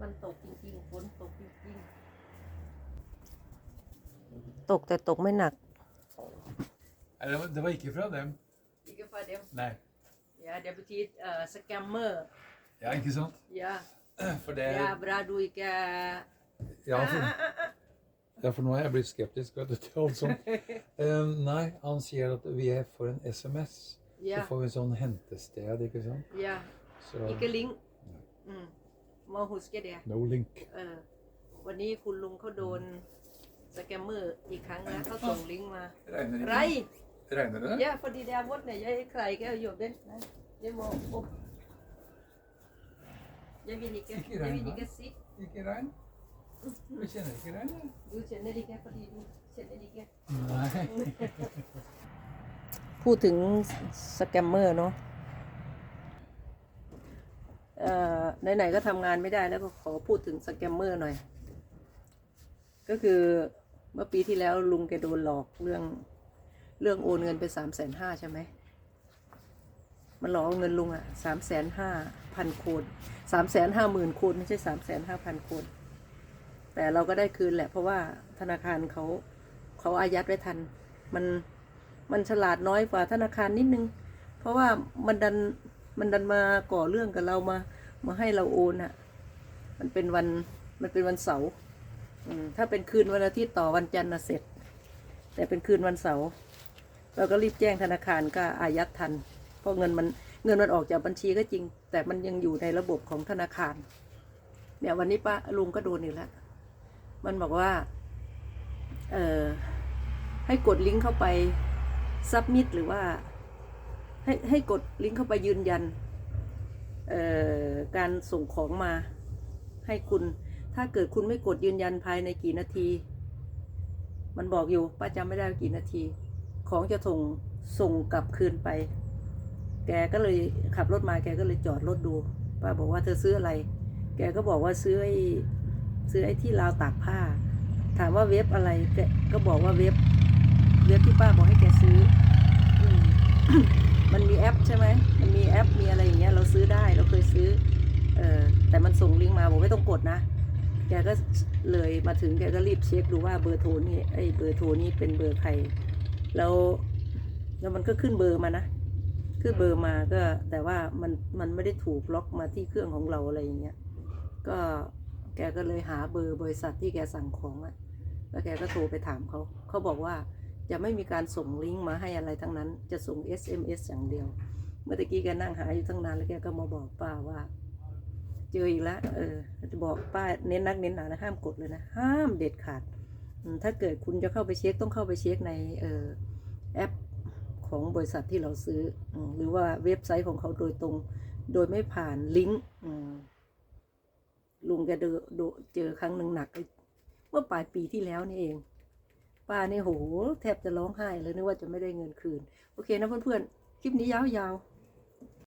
มันตกจริงๆฝนตกจริง ตกแต่ตกไม่หนัก Ja, Det var, det var ikke fra dem. ๆ Ikke for dem. Nei. Ja, det betyr uh, scammer. Ja, ikke sant? Ja. For det ja, bra du ikke Ja, for, ja, for nå er jeg blitt skeptisk vet du, til alt sånt. Eh, nei, han sier at vi er for en SMS. Ja, Så får vi sånn hentested, ikke sant? ja. Så Ikke link.อื มาหุสเกเดีย No link. เออ วันนี้คุณลุงเขาโดนสแกมเมอร์อีกครั้งนะเขาส่งลิงก์มาไร Regner ยะพอดีเดียมดเนี่ยยะใครก็อยู่เด้นนะยะโมอบยะวินิกะยะวินิกะซิ Ikke regn? Jeg kjenner ikke regn. ดูเชนเนดิกะพอดีดูเชนเนดิกะ Nei. พูดถึงสแกมเมอร์เนาะ ไหนๆก็ทำงานไม่ได้แล้วก็ขอพูดถึงสแกมเมอร์หน่อย ก็คือเมื่อปีที่แล้วลุงแกโดนหลอกเรื่องเรื่องโอนเงินไปสามแสนห้าใช่ไหม มันหลอกเงินลุงอะสามแสนห้าพันโคนสามแสนห้าหมื่นโคนไม่ใช่สามแสนห้าพันโคนแต่เราก็ได้คืนแหละ เพราะว่าธนาคารเขาเขาอายัดไว้ทัน มันมันฉลาดน้อยกว่าธนาคารนิดนึง เพราะว่ามันดันมันดันมาก่อเรื่องกับเรามา มาให้เราโอนอะมันเป็นวันมันเป็นวันเสาร์ถ้าเป็นคืนวันอาทิตย์ต่อวันจันทร์นะเสร็จ แต่เป็นคืนวันเสาร์เราก็รีบแจ้งธนาคารก็อายัดทัน เพราะเงินมันเงินมันออกจากบัญชีก็จริง แต่มันยังอยู่ในระบบของธนาคาร เนี่ยวันนี้ป้าลุงก็โดนอีกแล้ว มันบอกว่า เอ่อให้กดลิงก์เข้าไปซับมิดหรือว่า ให้ให้กดลิงก์เข้าไปยืนยัน การส่งของมาให้คุณ ถ้าเกิดคุณไม่กดยืนยันภายในกี่นาที มันบอกอยู่ป้าจำไม่ได้กี่นาที ของจะส่งส่งกลับคืนไป แกก็เลยขับรถมาแกก็เลยจอดรถดู ป้าบอกว่าเธอซื้ออะไร แกก็บอกว่าซื้อไอ้ซื้อไอ้ที่ราวตากผ้า ถามว่าเว็บอะไร แกก็บอกว่าเว็บ เว็บที่ป้าบอกให้แกซื้อ มันมีแอปใช่ไหมมันมีแอปมีอะไรอย่างเงี้ยเราซื้อได้เราเคยซื้อเออแต่มันส่งลิงก์มาบอกไม่ต้องกดนะ แกก็เลยมาถึงแกก็รีบเช็คดูว่าเบอร์โทรนี่ไอ้เบอร์โทรนี่เป็นเบอร์ใครแล้วแล้วมันก็ขึ้นเบอร์มานะขึ้นเบอร์มาก็แต่ว่ามันมันไม่ได้ถูกล็อกมาที่เครื่องของเราอะไรอย่างเงี้ยก็แกก็เลยหาเบอร์บริษัทที่แกสั่งของอะแล้วแกก็โทรไปถามเขาเขาบอกว่า จะไม่มีการส่งลิงก์มาให้อะไรทั้งนั้น จะส่ง SMS อย่างเดียว เมื่อตะกี้แกนั่งหาอยู่ตั้งนานแล้วแกก็มาบอกป้าว่า เจออีกแล้วเออจะบอกป้าเน้นนักเน้นหนานะห้ามกดเลยนะ ห้ามเด็ดขาด ถ้าเกิดคุณจะเข้าไปเช็คต้องเข้าไปเช็คในเออแอปของบริษัทที่เราซื้ออหรือว่าเว็บไซต์ของเขาโดยตรง โดยไม่ผ่านลิงก์ลุงแกเดอเจอครั้งหนึ่งหนักเลยเมื่อปลายปีที่แล้วนี่เอง ป้านี่โหแทบจะร้องไห้เลยนึกว่าจะไม่ได้เงินคืน โอเคนะเพื่อนๆ คลิปนี้ยาวๆ